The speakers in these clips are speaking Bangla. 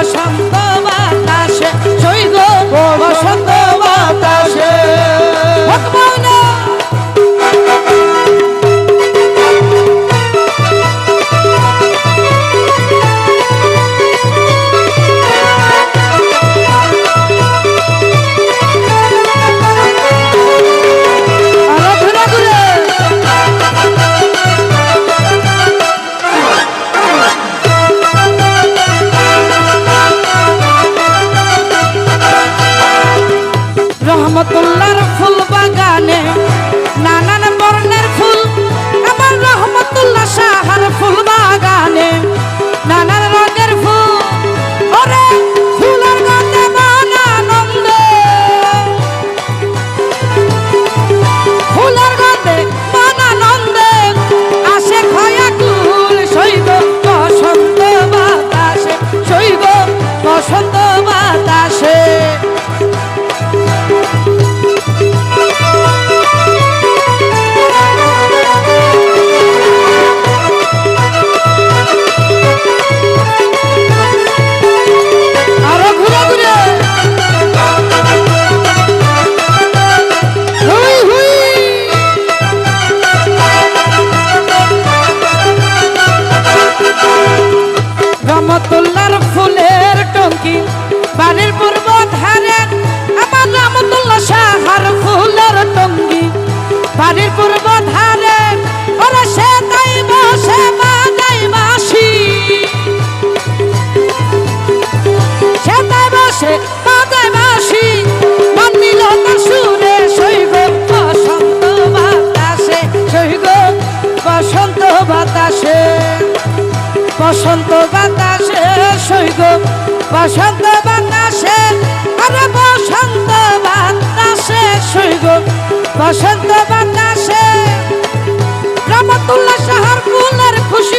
আসাম। বাতাসে, বসন্ত বাতাসে, সৈগ, বসন্ত বাতাসে, আরে বসন্ত বাতাসে, সৈগ, বসন্ত বাতাসে। রামাতুল্লাহ সাহার কুলের খুশি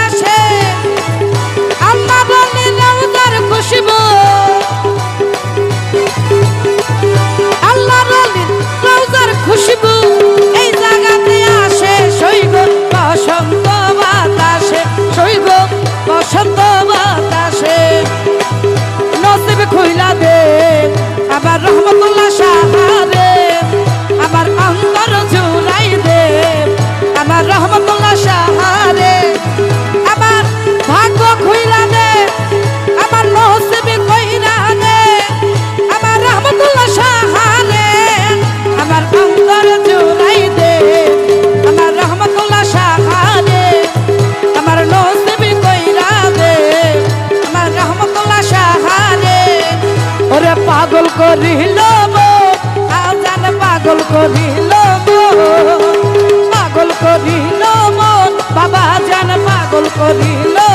করিল।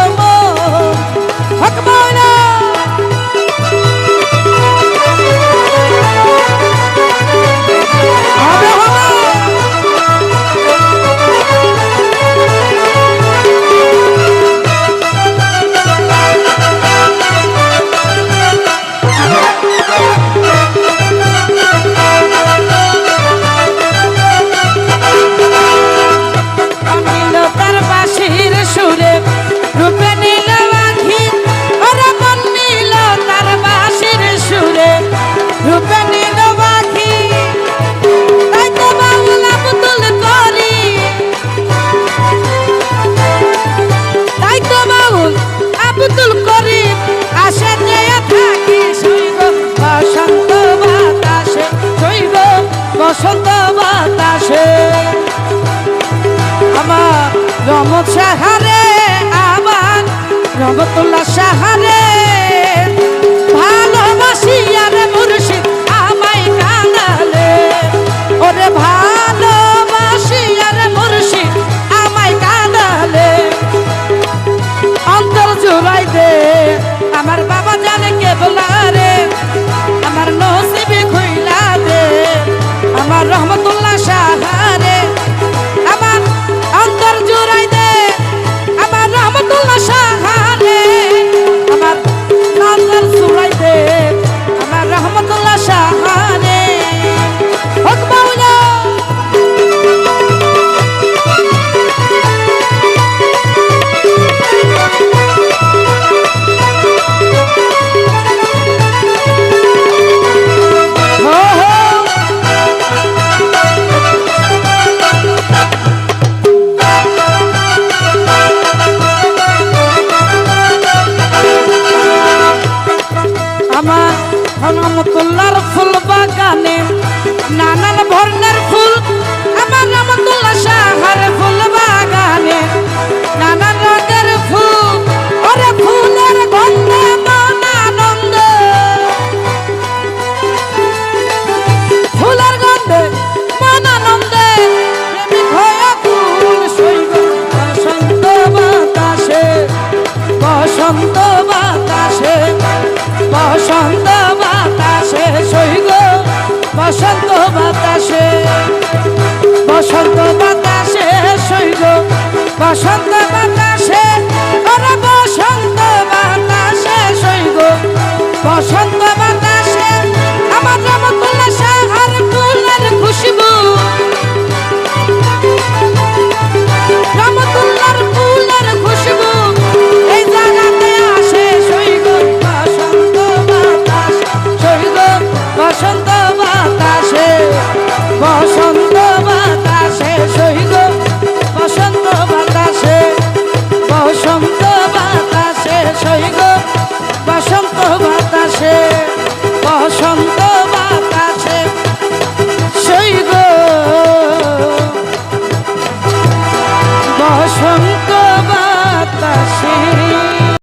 সাহারে আমার রমতুল্লাহ সাহারে। ভালোবাসি আরে মুর্শিদ আমায় কানালে। ওরে ভালোবাসি রহমতুল্লাহর ফুল বাগানে, নানান ধরনের ফুল, আমার রহমতুল্লাহ শাহার ফুল বাগানে। নানান রঙের ফুল, ওরে ফুলের গন্ধে মন আনন্দ। ফুলের গন্ধে মন আনন্দে। প্রেমিক হয়ে ফুল সইব বসন্ত বাতাসে বসন্ত বাতাসে, বসন্ত সইগ বসন্ত বাতাসে বসন্ত বাতাসে সহিগ বসন্ত বাতাসে।